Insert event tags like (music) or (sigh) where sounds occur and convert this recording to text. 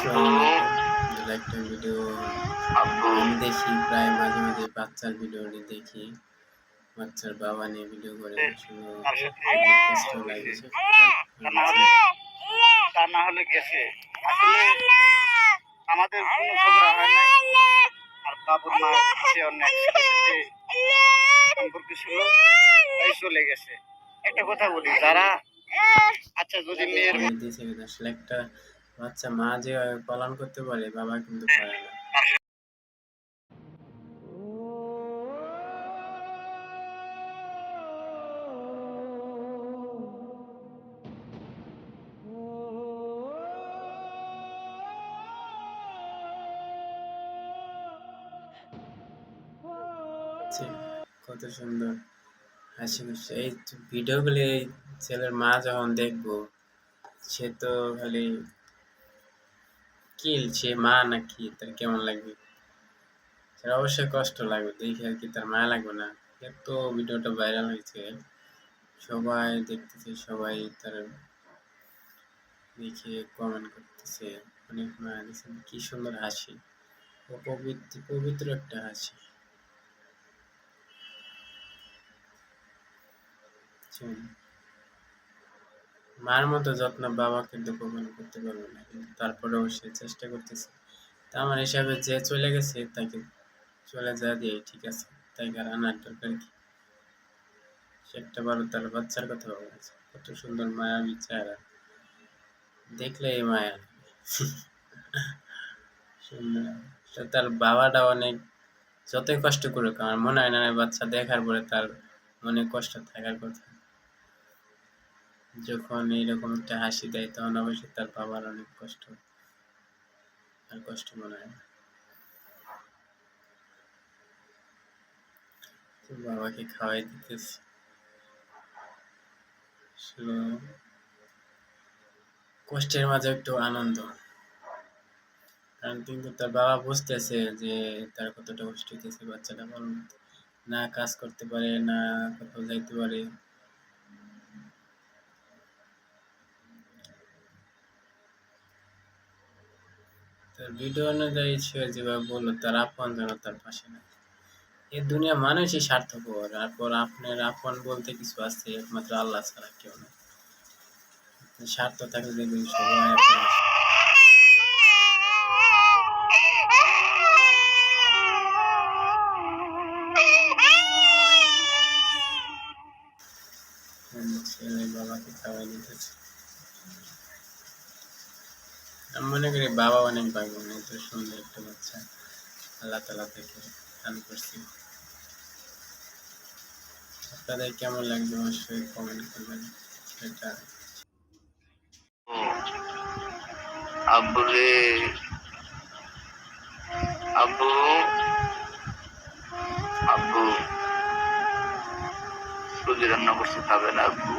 একটা ভিডিও আমি দেখি প্রায় মাঝে মাঝে বাচ্চার ভিডিওটি দেখি বাচ্চার বাবা নিয়ে ভিডিও করে শুধু কষ্ট তা না হলে গেছে। আসলে আমাদের কোনো ঝগড়া হয় নাই। আর বাবুর মা সে অন্য সম্পর্ক ছিল তাই চলে গেছে। একটা কথা বলি যারা আচ্ছা যদি মেয়ের আসলে একটা বাচ্চা মা যে পালন করতে পারে, বাবা কিন্তু পারে না। কত সুন্দর। হাসি খুশি। এই ভিডিওগুলি ছেলের মা যখন দেখব, সে তো খালি কি সে মা না কি তার কেমন লাগবে? সেটা অবশ্যই কষ্ট লাগবে, দেখে আর কি তার মায়া লাগবে না। এত ভিডিওটা ভাইরাল হয়েছে। সবাই দেখতেছে, সবাই তার দেখে কমেন্ট করতেছে। অনেক মায়া দিচ্ছে কি সুন্দর হাসি। ও পবিত্র পবিত্র একটা হাসি। চুন। মার মতো যত্ন বাবা কিন্তু কখনো করতে পারবে না, কিন্তু তারপরেও সে চেষ্টা করতেছে। তা আমার হিসাবে যে চলে গেছে, তাকে চলে যা দিয়ে ঠিক আছে, তাই আর আনার দরকার কি? সে একটা বারো তার বাচ্চার কথা বলেছে কত সুন্দর মায়া চেহারা। দেখলে এই মায়া (laughs) সুন্দর। তার বাবাটা অনেক যতই কষ্ট করুক, আমার মনে হয় না বাচ্চা দেখার পরে তার মনে কষ্ট থাকার কথা। যখন এইরকম একটা হাসি দেয়, তখন অবশ্যই তার বাবার অনেক কষ্ট আর কষ্ট মনে হয়। বাবাকে খাওয়াই দিতেছে। কষ্টের মাঝে একটু আনন্দ। কারণ কিন্তু তার বাবা বুঝতেছে যে তার কতটা কষ্ট হইতেছে বাচ্চাটা। না কাজ করতে পারে, না কোথাও যাইতে পারে। তার ভিডিও অনুযায়ী সে যেভাবে বলল, তার আপন যেন তার পাশে না এই দুনিয়া মানুষই স্বার্থপর, তারপর আপনার আপন বলতে কিছু আছে, একমাত্র আল্লাহ ছাড়া কেউ নেই। স্বার্থ থাকলে দেখবেন সবাই ছেলে বাবাকে খাওয়াই দিতেছে। আমি মনে করি বাবা অনেক ভাগ্যবান এত সুন্দর একটা বাচ্চা। আল্লাহ তালা থেকে দান করছি। আপনাদের কেমন লাগবে অবশ্যই কমেন্ট করবেন এটা আব্বু রে আব্বু আব্বু রান্না করছে খাবেন আব্বু।